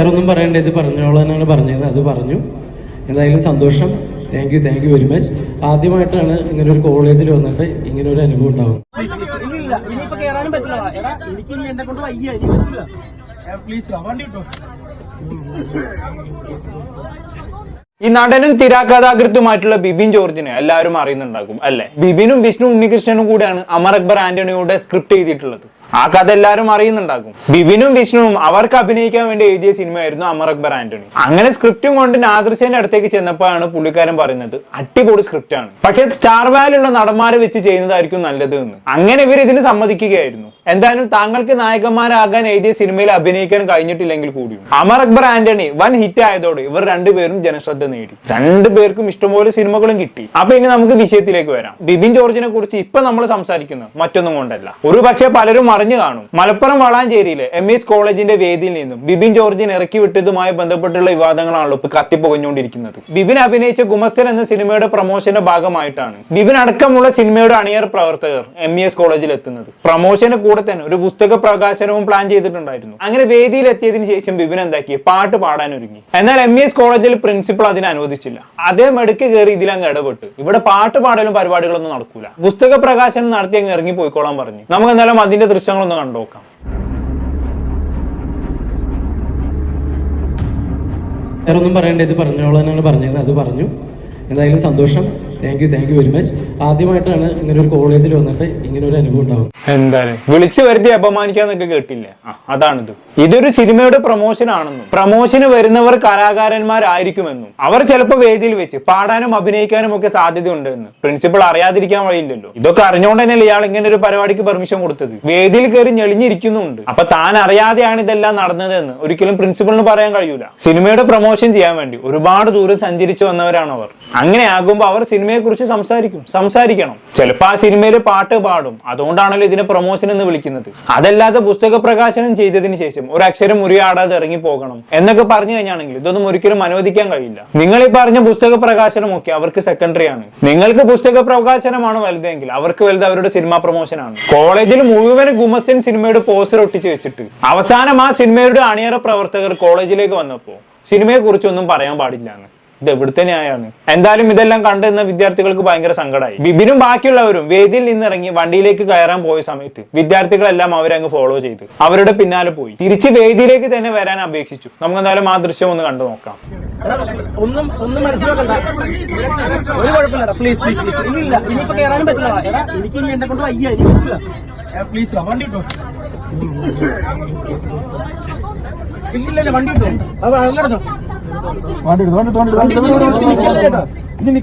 വേറെ ഒന്നും പറയണ്ട ഇത് പറഞ്ഞോളാനാണ് പറഞ്ഞത് അത് പറഞ്ഞു. എന്തായാലും സന്തോഷം. Thank you thank you very much ആദ്യമായിട്ടാണ് ഇങ്ങനെ ഒരു കോളേജിൽ വന്നിട്ട് ഇങ്ങനെ ഒരു അനുഭവം ഉണ്ടാവും ഇല്ല ഇനിയിപ്പോ കേറാനും പറ്റില്ല. എടാ എനിക്ക് ഇനി എന്നെ വയ്യ ഇനി പറ്റില്ല പ്ലീസ് വണ്ടി ഈ നടനും തിരാകഥാകൃത്തുമായിട്ടുള്ള ബിബിൻ ജോർജിനെ എല്ലാവരും അറിയുന്നുണ്ടാകും അല്ലെ? ബിബിനും വിഷ്ണു ഉണ്ണികൃഷ്ണനും കൂടെയാണ് അമർ അക്ബർ ആന്റണിയുടെ സ്ക്രിപ്റ്റ് എഴുതിയിട്ടുള്ളത്. ആ കഥ എല്ലാവരും അറിയുന്നുണ്ടാകും. ബിബിനും വിഷ്ണുവും അവർക്ക് അഭിനയിക്കാൻ വേണ്ടി എഴുതിയ സിനിമയായിരുന്നു അമർ അക്ബർ ആന്റണി. അങ്ങനെ സ്ക്രിപ്റ്റും കൊണ്ട് നാദൃശേന്റെ അടുത്തേക്ക് ചെന്നപ്പോഴാണ് പുള്ളിക്കാരൻ പറയുന്നത് അടിപൊളി സ്ക്രിപ്റ്റ് ആണ്. പക്ഷെ സ്റ്റാർ വാലുള്ള നടന്മാരെ വെച്ച് ചെയ്യുന്നതായിരിക്കും നല്ലത് എന്ന് അങ്ങനെ ഇവർ ഇതിന് സമ്മതിക്കുകയായിരുന്നു. എന്തായാലും താങ്കൾക്ക് നായകന്മാരാകാൻ എഴുതിയ സിനിമയിൽ അഭിനയിക്കാൻ കഴിഞ്ഞിട്ടില്ലെങ്കിൽ കൂടിയും. അമർ അക്ബർ ആന്റണി വൻ ഹിറ്റ് ആയതോടെ ഇവർ രണ്ടുപേരും ജനശ്രദ്ധ നേടി. രണ്ടുപേർക്കും ഇഷ്ടംപോലെ സിനിമകളും കിട്ടി. അപ്പൊ ഇനി നമുക്ക് വിഷയത്തിലേക്ക് വരാം. ബിബിൻ ജോർജിനെ കുറിച്ച് ഇപ്പൊ നമ്മൾ സംസാരിക്കുന്നത് മറ്റൊന്നും കൊണ്ടല്ല. ഒരു പക്ഷേ പലരും അറിഞ്ഞു കാണും. മലപ്പുറം വളാഞ്ചേരിയിലെ എം എസ് കോളേജിന്റെ വേദിയിൽ നിന്നും ബിബിൻ ജോർജിനെ ഇറക്കി വിട്ടതുമായി ബന്ധപ്പെട്ടുള്ള വിവാദങ്ങളാണല്ലോ ഇപ്പൊ കത്തിപ്പുകഞ്ഞുകൊണ്ടിരിക്കുന്നത് ബിബിൻ അഭിനയിച്ച ഗുമസ്തൻ എന്ന സിനിമയുടെ പ്രൊമോഷന്റെ ഭാഗമായിട്ടാണ് ബിബിൻ അടക്കമുള്ള സിനിമയുടെ അണിയർ പ്രവർത്തകർ എം ഇ എസ് കോളേജിൽ എത്തുന്നത്. പ്രൊമോഷന് കൂടെ തന്നെ ഒരു പുസ്തക പ്രകാശനവും പ്ലാൻ ചെയ്തിട്ടുണ്ടായിരുന്നു. അങ്ങനെ വേദിയിൽ എത്തിയതിനു ശേഷം ബിബിൻ എന്താക്കി? പാട്ട് പാടാൻ ഒരുങ്ങി. എന്നാൽ എം എസ് കോളേജിൽ പ്രിൻസിപ്പൾ അതിനെ അനുവദിച്ചില്ല. അതേ മെടുക്ക് കയറി ഇതിലങ്ങ് ഇടപെട്ട്. ഇവിടെ പാട്ട് പാടലും പരിപാടികളൊന്നും നടക്കൂല. പുസ്തക പ്രകാശനം നടത്തി അങ്ങ് ഇറങ്ങി പോയിക്കോളാൻ പറഞ്ഞു. നമുക്ക് എന്തായാലും അതിന്റെ ദൃശ്യങ്ങളൊന്ന് കണ്ടുനോക്കാം. വേറെ ഒന്നും പറയണ്ട ഇത് പറഞ്ഞോളാനാണ് പറഞ്ഞത്. അത് പറഞ്ഞു. എന്തായാലും സന്തോഷം. Thank you thank you very much ആദ്യമായിട്ടാണ് ഇങ്ങനെ ഒരു കോളേജിൽ വന്നിട്ട് ഇങ്ങനെ ഒരു അനുഭവം ഉണ്ടാവും എന്താണ് വിളിച്ചു വരുത്തി അപമാനിക്കാന്നൊക്കെ കേട്ടില്ലേ? അതാണിത്. ഇതൊരു സിനിമയുടെ പ്രൊമോഷൻ ആണെന്നും പ്രൊമോഷന് വരുന്നവർ കലാകാരന്മാരായിരിക്കുമെന്നും അവർ ചിലപ്പോൾ വേദിയിൽ വെച്ച് പാടാനും അഭിനയിക്കാനും ഒക്കെ സാധ്യതയുണ്ടെന്ന് പ്രിൻസിപ്പൾ അറിയാതിരിക്കാൻ വഴിയില്ലല്ലോ. ഇതൊക്കെ അറിഞ്ഞുകൊണ്ട് തന്നെയല്ലേ ഇയാൾ ഇങ്ങനെ ഒരു പരിപാടിക്ക് പെർമിഷൻ കൊടുത്തത്? വേദിയിൽ കയറി ഞെളിഞ്ഞിരിക്കുന്നുണ്ട്. അപ്പൊ താൻ അറിയാതെയാണ് ഇതെല്ലാം നടന്നതെന്ന് ഒരിക്കലും പ്രിൻസിപ്പളിന് പറയാൻ കഴിയൂല. സിനിമയുടെ പ്രൊമോഷൻ ചെയ്യാൻ വേണ്ടി ഒരുപാട് ദൂരം സഞ്ചരിച്ചു വന്നവരാണ് അവർ. അങ്ങനെ ആകുമ്പോൾ അവർ സിനിമയെ കുറിച്ച് സംസാരിക്കും സംസാരിക്കണം. ചിലപ്പോൾ ആ സിനിമയിൽ പാട്ട് പാടും. അതുകൊണ്ടാണല്ലോ ഇതിനെ പ്രൊമോഷൻ എന്ന് വിളിക്കുന്നത്. അതല്ലാതെ പുസ്തക പ്രകാശനം ചെയ്തതിന് ശേഷം ഒരു അക്ഷരം മുറിയാടാതെ ഇറങ്ങി പോകണം എന്നൊക്കെ പറഞ്ഞു കഴിഞ്ഞാണെങ്കിൽ ഇതൊന്നും ഒരിക്കലും അനുവദിക്കാൻ കഴിയില്ല. നിങ്ങൾ ഈ പറഞ്ഞ പുസ്തക പ്രകാശനമൊക്കെ അവർക്ക് സെക്കൻഡറി ആണ്. നിങ്ങൾക്ക് പുസ്തക പ്രകാശനമാണ് വലുതെങ്കിൽ അവർക്ക് വലുത് അവരുടെ സിനിമ പ്രൊമോഷൻ ആണ്. കോളേജിൽ മുഴുവൻ ഗുമസ്തൻ സിനിമയുടെ പോസ്റ്റർ ഒട്ടിച്ച് വെച്ചിട്ട് അവസാനം ആ സിനിമയുടെ അണിയറ പ്രവർത്തകർ കോളേജിലേക്ക് വന്നപ്പോൾ സിനിമയെ കുറിച്ചൊന്നും പറയാൻ പാടില്ല എന്ന്. ഇത് എവിടുത്തെ ന്യായമാണ്? എന്തായാലും ഇതെല്ലാം കണ്ടു കണ്ടെന്ന വിദ്യാർത്ഥികൾക്ക് ഭയങ്കര സങ്കടമായി ബിബിനും ബാക്കിയുള്ളവരും വേദിയിൽ നിന്നിറങ്ങി വണ്ടിയിലേക്ക് കയറാൻ പോയ സമയത്ത് വിദ്യാർത്ഥികളെല്ലാം അവരെ അങ്ങ് ഫോളോ ചെയ്തു. അവരുടെ പിന്നാലെ പോയി. തിരിച്ച് വേദിയിലേക്ക് തന്നെ വരാൻ അപേക്ഷിച്ചു. നമുക്ക് എന്തായാലും ആ ദൃശ്യം ഒന്ന് കണ്ടു നോക്കാം. ഒന്നും ഒന്നും മനസ്സിലാക്കണ്ട. ഒരു കുഴപ്പമില്ല പ്ലീസ് പ്ലീസ് പ്ലീസ് ഇല്ല ഇനിയിപ്പോ പറ്റില്ല എനിക്ക് ഇനി എന്നെ കൊണ്ട് വയ്യ ഇനി പ്ലീസ് വണ്ടി ഇട്ടോ. ഇല്ലില്ല വണ്ടി ഇട്ടോ. അത് വെള്ളം വണ്ടി ഇനി വണ്ടി വയ്യടാ ഇനി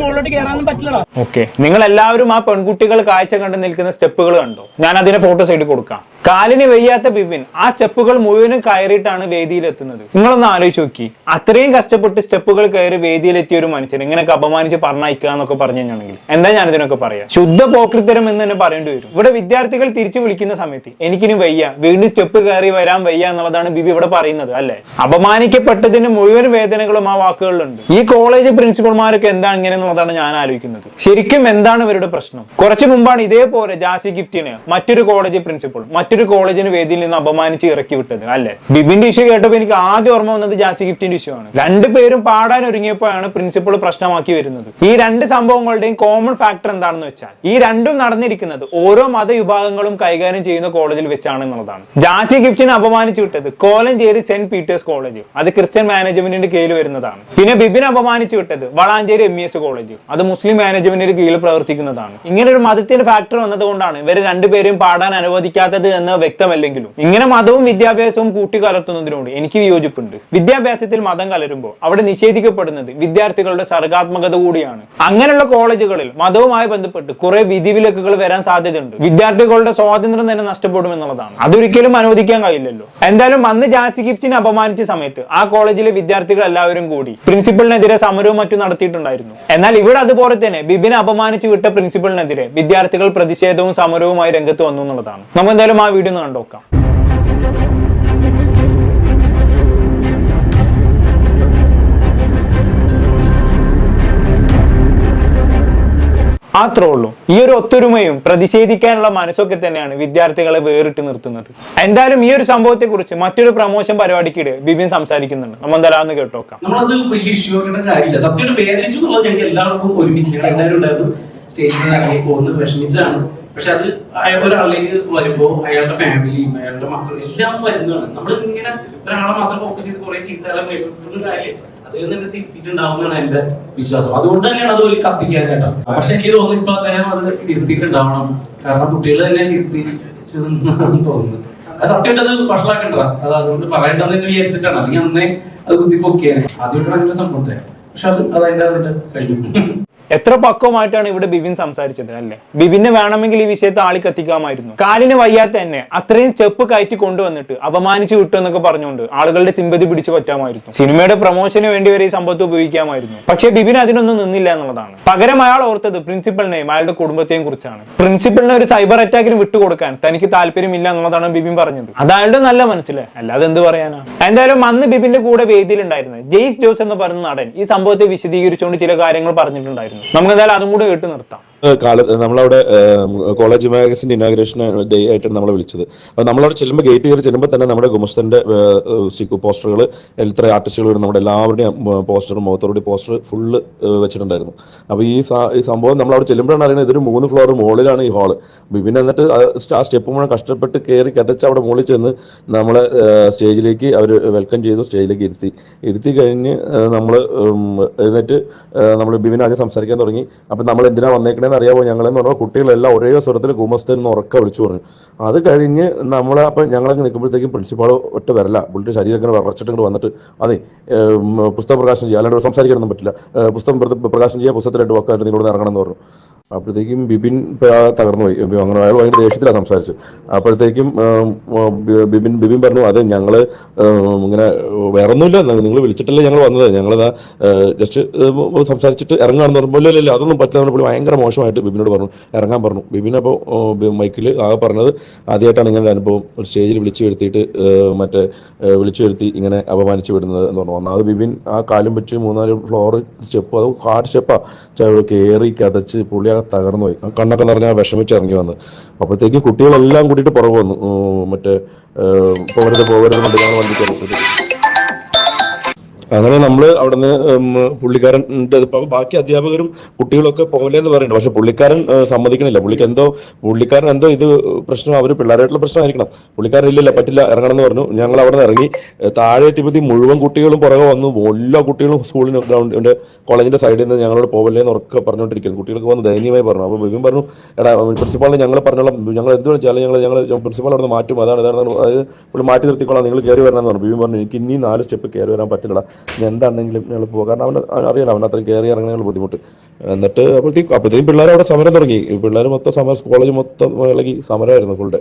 മുകളിലോട്ട് കേറാനൊന്നും പറ്റില്ലടാ. ഓക്കെ. നിങ്ങൾ എല്ലാവരും ആ പെൺകുട്ടികൾ കാഴ്ച കണ്ട് നിൽക്കുന്ന സ്റ്റെപ്പുകൾ കണ്ടോ? ഞാൻ അതിന്റെ ഫോട്ടോ സൈഡിൽ കൊടുക്കാം. കാലിന് വെയ്യാത്ത ബിബിൻ ആ സ്റ്റെപ്പുകൾ മുഴുവനും കയറിയിട്ടാണ് വേദിയിലെത്തുന്നത്. നിങ്ങളൊന്ന് ആലോചിച്ച് നോക്കി. അത്രയും കഷ്ടപ്പെട്ട് സ്റ്റെപ്പുകൾ കയറി വേദിയിലെത്തിയ ഒരു മനുഷ്യൻ ഇങ്ങനെയൊക്കെ അപമാനിച്ച് പറഞ്ഞയക്കുക എന്നൊക്കെ പറഞ്ഞു കഴിഞ്ഞാണെങ്കിൽ എന്താ ഞാൻ ഇതിനൊക്കെ പറയാം? ശുദ്ധ പോക്രിത്തരം എന്ന് തന്നെ പറയേണ്ടി വരും. ഇവിടെ വിദ്യാർത്ഥികൾ തിരിച്ചു വിളിക്കുന്ന സമയത്ത് എനിക്കിനി വയ്യ വീണ്ടും സ്റ്റെപ്പ് കയറി വരാൻ വയ്യ എന്നുള്ളതാണ് ബിബി ഇവിടെ പറയുന്നത് അല്ലെ? അപമാനിക്കപ്പെട്ടതിന് മുഴുവൻ വേദനകളും ആ വാക്കുകളിലുണ്ട്. ഈ കോളേജ് പ്രിൻസിപ്പൽമാരൊക്കെ എന്താണ് ഇങ്ങനെ എന്നുള്ളതാണ് ഞാൻ ആലോചിക്കുന്നത്. ശരിക്കും എന്താണ് ഇവരുടെ പ്രശ്നം? കുറച്ചു മുമ്പാണ് ഇതേപോലെ ജാസി ഗിഫ്റ്റിന് മറ്റൊരു കോളേജ് പ്രിൻസിപ്പൾ മറ്റൊരു കോളേജിന് വേദിയിൽ നിന്ന് അപമാനിച്ച് ഇറക്കി വിട്ടത് അല്ലെ? ബിബിന്റെ ഇഷ്യൂ കേട്ടപ്പോൾ എനിക്ക് ആദ്യം ഓർമ്മ വന്നത് ജാസി ഗിഫ്റ്റിന്റെ ഇഷ്യൂ ആണ്. രണ്ടുപേരും പാടാൻ ഒരുങ്ങിയപ്പോഴാണ് പ്രിൻസിപ്പൾ പ്രശ്നമാക്കി വരുന്നത്. ഈ രണ്ട് സംഭവങ്ങളുടെയും കോമൺ ഫാക്ടർ എന്താണെന്ന് വെച്ചാൽ ഈ രണ്ടും നടന്നിരിക്കുന്നത് ഓരോ മതവിഭാഗങ്ങളും കൈകാര്യം ചെയ്യുന്ന കോളേജിൽ വെച്ചാണ് എന്നുള്ളതാണ്. ജാസി ഗിഫ്റ്റിനെ അപമാനിച്ചു വിട്ടത് കോലഞ്ചേരി സെന്റ് പീറ്റേഴ്സ് കോളേജ് അത് ക്രിസ്ത്യൻ മാനേജ്മെന്റിന്റെ കീഴിൽ വരുന്നതാണ്. പിന്നെ ബിബിൻ അപമാനിച്ചു വിട്ടത് വളാഞ്ചേരി എം എസ് കോളേജ്. അത് മുസ്ലിം മാനേജ്മെന്റിന് കീഴിൽ പ്രവർത്തിക്കുന്നതാണ്. ഇങ്ങനെ ഒരു മതത്തിന്റെ ഫാക്ടർ വന്നതുകൊണ്ടാണ് ഇവർ രണ്ടുപേരെയും പാടാൻ അനുവദിക്കാത്തത് എന്ന് വ്യക്തമല്ലെങ്കിലും. ഇങ്ങനെ മതവും വിദ്യാഭ്യാസവും കൂട്ടിക്കലർത്തുന്നതിനോട് എനിക്ക് വിയോജിപ്പുണ്ട്. വിദ്യാഭ്യാസത്തിൽ മതം കലരുമ്പോൾ അവിടെ നിഷേധിക്കപ്പെടുന്നത് വിദ്യാർത്ഥികളുടെ സർഗാത്മകത കൂടിയാണ്. അങ്ങനെയുള്ള കോളേജുകളിൽ മതവുമായി ബന്ധപ്പെട്ട് കുറെ വിധിവിലക്കുകൾ വരാൻ സാധ്യതയുണ്ട്. വിദ്യാർത്ഥികളുടെ സ്വാതന്ത്ര്യം തന്നെ നഷ്ടപ്പെടും എന്നുള്ളതാണ്. അതൊരിക്കലും അനുവദിക്കാൻ കഴിയില്ലല്ലോ. എന്തായാലും അന്ന് ജാസി ഗിഫ്റ്റിനെ അപമാനിച്ച സമയത്ത് ആ കോളേജിലെ വിദ്യാർത്ഥികൾ എല്ലാവരും കൂടി പ്രിൻസിപ്പലിനെതിരെ സമരവും മറ്റും നടത്തിയിട്ടുണ്ടായിരുന്നു. എന്നാൽ ഇവിടെ അതുപോലെ തന്നെ ബിബിനെ അപമാനിച്ച് വിട്ട പ്രിൻസിപ്പലിനെതിരെ വിദ്യാർത്ഥികൾ പ്രതിഷേധവും സമരവുമായി രംഗത്ത് വന്നു എന്നുള്ളതാണ്. നമുക്ക് എന്തായാലും ആ വീഡിയോ ഒന്ന് കണ്ടോക്കാം അത്രേ ഉള്ളൂ. ഈ ഒരു ഒത്തൊരുമയും പ്രതിഷേധിക്കാനുള്ള മനസ്സൊക്കെ തന്നെയാണ് വിദ്യാർത്ഥികളെ വേറിട്ട് നിർത്തുന്നത്. എന്തായാലും ഈ ഒരു സംഭവത്തെ കുറിച്ച് മറ്റൊരു പ്രമോഷൻ പരിപാടിക്കിടെ ബിബിൻ സംസാരിക്കുന്നുണ്ട്. നമ്മൾ എന്തായാലും കേട്ടോക്കാം. നമ്മളത് എന്നുള്ളത് ഞങ്ങൾക്ക് എല്ലാവർക്കും ഒരുമിച്ച് ഉണ്ടായിരുന്നു. സ്റ്റേജിൽ പക്ഷെ അത് ഒരാളിലേക്ക് വരുമ്പോ അയാളുടെ ഫാമിലിയും അയാളുടെ മക്കളും എല്ലാം വരുന്നതാണ്. നമ്മൾ ഇങ്ങനെ ഒരാളെ മാത്രം ഫോക്കസ് ചെയ്ത് കുറെ ചീത്തകളെ കാര്യം. അത് തന്നെ തിരുത്തിയിട്ടുണ്ടാവുന്നതാണ് എന്റെ വിശ്വാസം. അതുകൊണ്ട് തന്നെയാണ് അത് ഒരു കത്തിക്കാൻ ചേട്ടാ പക്ഷെ എനിക്ക് തോന്നുന്നു ഇപ്പൊ അദ്ദേഹം അത് തിരുത്തിയിട്ടുണ്ടാവണം കാരണം കുട്ടികൾ തന്നെ തിരുത്തി തോന്നുന്നു. സത്യമായിട്ട് അത് വഷളാക്കണ്ട അത് അതുകൊണ്ട് പറയേണ്ടതെന്ന് തന്നെ വിചാരിച്ചിട്ടാണ്. അല്ലെങ്കിൽ അന്നേ അത് കുത്തിപ്പൊക്കിയാണ് ആദ്യമായിട്ടാണ് അങ്ങനെ സംഭവം ഉണ്ടായത്. പക്ഷെ അത് അതതിന്റെ അതിന്റെ കഴിഞ്ഞു. എത്ര പക്വമായിട്ടാണ് ഇവിടെ ബിബിൻ സംസാരിച്ചത് അല്ലേ? ബിബിന് വേണമെങ്കിൽ ഈ വിഷയത്തെ ആളി കത്തിക്കാമായിരുന്നു. കാലിന് വയ്യാത്ത തന്നെ അത്രയും ചെപ്പ് കയറ്റി കൊണ്ടുവന്നിട്ട് അപമാനിച്ചു വിട്ടു എന്നൊക്കെ പറഞ്ഞുകൊണ്ട് ആളുകളുടെ സിമ്പതി പിടിച്ചു പറ്റാമായിരുന്നു. സിനിമയുടെ പ്രൊമോഷന് വേണ്ടി വരെ ഈ സംഭവത്തെ ഉപയോഗിക്കാമായിരുന്നു. പക്ഷെ ബിബിൻ അതിനൊന്നും നിന്നില്ല എന്നുള്ളതാണ്. പകരം അയാൾ ഓർത്തത് പ്രിൻസിപ്പളിനെയും അയാളുടെ കുടുംബത്തെയും കുറിച്ചാണ്. പ്രിൻസിപ്പളിനെ ഒരു സൈബർ അറ്റാക്കിന് വിട്ടുകൊടുക്കാൻ തനിക്ക് താല്പര്യമില്ല എന്നുള്ളതാണ് ബിബിൻ പറഞ്ഞത്. അത് അയാളുടെ നല്ല മനസ്സിലെ. അല്ലാതെ എന്ത് പറയാനാ? എന്തായാലും അന്ന് ബിബിന്റെ കൂടെ വേദിയിലുണ്ടായിരുന്നത് ജെയ്സ് ജോസ് എന്ന് പറയുന്ന നടൻ ഈ സംഭവത്തെ വിശദീകരിച്ചുകൊണ്ട് ചില കാര്യങ്ങൾ പറഞ്ഞിട്ടുണ്ടായിരുന്നു. നമുക്ക് എന്തായാലും അതും കൂടെ കേട്ട് നിർത്താം. കാലത്ത് നമ്മളവിടെ കോളേജ് മാഗസിന്റെ ഇനാഗ്രേഷൻ ഡേ ആയിട്ടാണ് നമ്മളെ വിളിച്ചത്. അപ്പോൾ നമ്മളവിടെ ചെല്ലുമ്പോൾ ഗേറ്റ് കയറി ചെല്ലുമ്പോൾ തന്നെ നമ്മുടെ ഗുമസ്തന്റെ പോസ്റ്ററുകൾ എത്ര ആർട്ടിസ്റ്റുകൾ വരും നമ്മുടെ എല്ലാവരുടെയും പോസ്റ്ററും മുഖത്തോടെ പോസ്റ്റർ ഫുള്ള് വെച്ചിട്ടുണ്ടായിരുന്നു. അപ്പോൾ ഈ സംഭവം നമ്മൾ അവിടെ ചെല്ലുമ്പോഴാണ് അറിയുന്നത് ഇതൊരു മൂന്ന് ഫ്ലോർ മുകളിലാണ് ഈ ഹാൾ പിന്നെ എന്നിട്ട് ആ സ്റ്റെപ്പ് മുഴുവൻ കഷ്ടപ്പെട്ട് കയറി കതച്ച് അവിടെ മുകളിൽ ചെന്ന് നമ്മളെ സ്റ്റേജിലേക്ക് അവർ വെൽക്കം ചെയ്തു സ്റ്റേജിലേക്ക് ഇരുത്തി. ഇരുത്തി കഴിഞ്ഞ് നമ്മൾ എഴുന്നേറ്റ് നമ്മൾ ബിബിൻ ആദ്യം സംസാരിക്കാൻ തുടങ്ങി. അപ്പം നമ്മൾ എന്തിനാ വന്നേക്കണേന്ന് അറിയാമോ ഞങ്ങളെന്ന് പറഞ്ഞാൽ കുട്ടികളെല്ലാം ഒരേ സ്വരത്തിൽ ഗുമസ്തൻ എന്ന് ഉറക്കെ വിളിച്ചു പറഞ്ഞു. അത് കഴിഞ്ഞ് നമ്മൾ അപ്പം ഞങ്ങളൊക്കെ നിൽക്കുമ്പോഴത്തേക്കും പ്രിൻസിപ്പാൾ ഒറ്റ വരല്ല പുള്ളിയുടെ ശരീരം ഇങ്ങനെ വിറച്ചിട്ട് വന്നിട്ട് അതെ പുസ്തകം പ്രകാശനം ചെയ്യുക അല്ലാണ്ട് സംസാരിക്കാനൊന്നും പറ്റില്ല. പുസ്തകം പ്രകാശം പ്രകാശനം ചെയ്യുക പുസ്തകത്തിലായിട്ട് വാക്കായിട്ട് നിങ്ങളോട് ഇറങ്ങണം എന്ന് പറഞ്ഞു. അപ്പോഴത്തേക്കും ബിബിൻ തകർന്നു പോയി. അങ്ങനെ അയാൾ ഭയങ്കര ദേഷ്യത്തിലാണ് സംസാരിച്ചത്. അപ്പോഴത്തേക്കും ബിബിൻ ബിബിൻ പറഞ്ഞു അത് ഞങ്ങൾ ഇങ്ങനെ വേറെ ഒന്നുമില്ല നിങ്ങൾ വിളിച്ചിട്ടല്ലേ ഞങ്ങൾ വന്നത്. ഞങ്ങളിതാ ജസ്റ്റ് സംസാരിച്ചിട്ട് ഇറങ്ങുകയാണെന്ന് പറയുമ്പോൾ ഇല്ല അതൊന്നും പറ്റില്ല. പുള്ളി ഭയങ്കര മോശമായിട്ട് ബിബിനോട് പറഞ്ഞു ഇറങ്ങാൻ പറഞ്ഞു. ബിബിൻ അപ്പോൾ മൈക്കിൽ ആകെ പറഞ്ഞത് ആദ്യമായിട്ടാണ് ഇങ്ങനെ ഒരു അനുഭവം. ഒരു സ്റ്റേജിൽ വിളിച്ചു വരുത്തിയിട്ട് മറ്റേ വിളിച്ചു വരുത്തി ഇങ്ങനെ അപമാനിച്ചു വിടുന്നത് എന്ന് പറഞ്ഞു. ഒന്നാമത് ബിബിൻ ആ കാലും വെച്ച് മൂന്നാൽ ഫ്ലോർ സ്റ്റെപ്പ് അത് ഹാർഡ് സ്റ്റെപ്പാ. കയറി കതച്ച് പുള്ളി ആ തകർന്നു പോയി. ആ കണ്ണൊക്കെ നിറഞ്ഞ വിഷമിച്ച് ഇറങ്ങി വന്ന്. അപ്പോഴത്തേക്ക് കുട്ടികളെല്ലാം കൂട്ടിയിട്ട് പുറകെ വന്നു. മറ്റേ പോകരുത് പോകരുത് കൊണ്ട് ഞങ്ങൾ വണ്ടി കയറി. അങ്ങനെ നമ്മൾ അവിടുന്ന് പുള്ളിക്കാരൻ. ബാക്കി അധ്യാപകരും കുട്ടികളൊക്കെ പോകലെന്ന് പറയുന്നുണ്ട് പക്ഷെ പുള്ളിക്കാരൻ സമ്മതിക്കണില്ല. പുള്ളിക്ക് എന്തോ പുള്ളിക്കാരൻ എന്തോ ഇത് പ്രശ്നം അവർ പിള്ളേരായിട്ടുള്ള പ്രശ്നമായിരിക്കണം. പുള്ളിക്കാരൻ ഇല്ലല്ല പറ്റില്ല ഇറങ്ങണം എന്ന് പറഞ്ഞു. ഞങ്ങൾ അവിടെ നിന്ന് ഇറങ്ങി താഴെ എത്തിയപ്പോഴത്തേക്കും മുഴുവൻ കുട്ടികളും പുറകെ വന്നു. എല്ലാ കുട്ടികളും സ്കൂളിന് ഗ്രൗണ്ടിന്റെ കോളേജിന്റെ സൈഡിൽ നിന്ന് ഞങ്ങളോട് പോകല്ലേ എന്ന് ഉറക്കെ പറഞ്ഞുകൊണ്ടിരിക്കുന്നു കുട്ടികൾക്ക് വന്ന് ദയനീയമായി പറഞ്ഞു. അപ്പോൾ ബിബിൻ പറഞ്ഞു എടാ പ്രിൻസിപ്പാളിനെ ഞങ്ങൾ പറഞ്ഞോളാം. ഞങ്ങൾ എന്ത് വെച്ചാൽ ഞങ്ങൾ ഞങ്ങൾ പ്രിൻസിപ്പാൾ അവിടെ മാറ്റും. അതാണ് ഇതാണ് അതായത് മാറ്റി നിർത്തിക്കോളാം. നിങ്ങൾ കയറി വരണം എന്ന് പറഞ്ഞു. ബിബിൻ പറഞ്ഞു എനിക്ക് ഇനി നാല് സ്റ്റെപ്പ് കയറി വരാൻ പറ്റില്ല എന്താണെങ്കിലും ഞങ്ങൾ പോകുക കാരണം അവന് അറിയാലോ അവൻ അത്രയും കയറി ഇറങ്ങാനുള്ള ബുദ്ധിമുട്ട്. എന്നിട്ട് അപ്പോഴത്തേക്കും അപ്പോഴത്തേക്കും പിള്ളേർ അവിടെ സമരം തുടങ്ങി. പിള്ളേർ മൊത്തം സമരം കോളേജ് മൊത്തം ഇളകി സമരമായിരുന്നു ഫുൾ ഡേ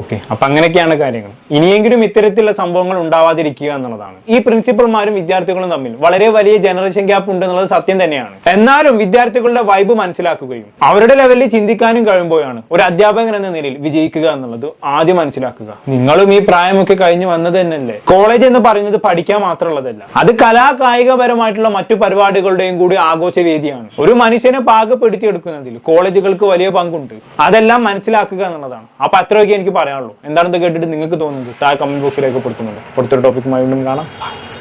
ഓക്കെ അപ്പൊ അങ്ങനെയൊക്കെയാണ് കാര്യങ്ങൾ. ഇനിയെങ്കിലും ഇത്തരത്തിലുള്ള സംഭവങ്ങൾ ഉണ്ടാവാതിരിക്കുക എന്നുള്ളതാണ്. ഈ പ്രിൻസിപ്പൽമാരും വിദ്യാർത്ഥികളും തമ്മിൽ വളരെ വലിയ ജനറേഷൻ ഗ്യാപ്പ് ഉണ്ട് എന്നുള്ളത് സത്യം തന്നെയാണ്. എന്നാലും വിദ്യാർത്ഥികളുടെ വൈബ് മനസ്സിലാക്കുകയും അവരുടെ ലെവലിൽ ചിന്തിക്കാനും കഴിയുമ്പോഴാണ് ഒരു അധ്യാപകൻ എന്ന നിലയിൽ വിജയിക്കുക എന്നുള്ളത് ആദ്യം മനസ്സിലാക്കുക. നിങ്ങളും ഈ പ്രായമൊക്കെ കഴിഞ്ഞു വന്നത് തന്നെയല്ലേ? കോളേജ് എന്ന് പറയുന്നത് പഠിക്കാൻ മാത്രമുള്ളതല്ല. അത് കലാ കായികപരമായിട്ടുള്ള മറ്റു പരിപാടികളുടെയും കൂടി ആഘോഷവേദിയാണ്. ഒരു മനുഷ്യനെ പാകപ്പെടുത്തിയെടുക്കുന്നതിൽ കോളേജുകൾക്ക് വലിയ പങ്കുണ്ട്. അതെല്ലാം മനസ്സിലാക്കുക എന്നുള്ളതാണ്. അപ്പൊ അത്രയൊക്കെ എനിക്ക് പറയാനുള്ളൂ. എന്താണെന്ന് കേട്ടിട്ട് നിങ്ങൾക്ക് തോന്നുന്നത്? താഴെ കമന്റ് ബോക്സിലേക്ക് കൊടുക്കുന്നുണ്ട്. അടുത്തൊരു ടോപ്പിക്കുമായി വീണ്ടും കാണാം.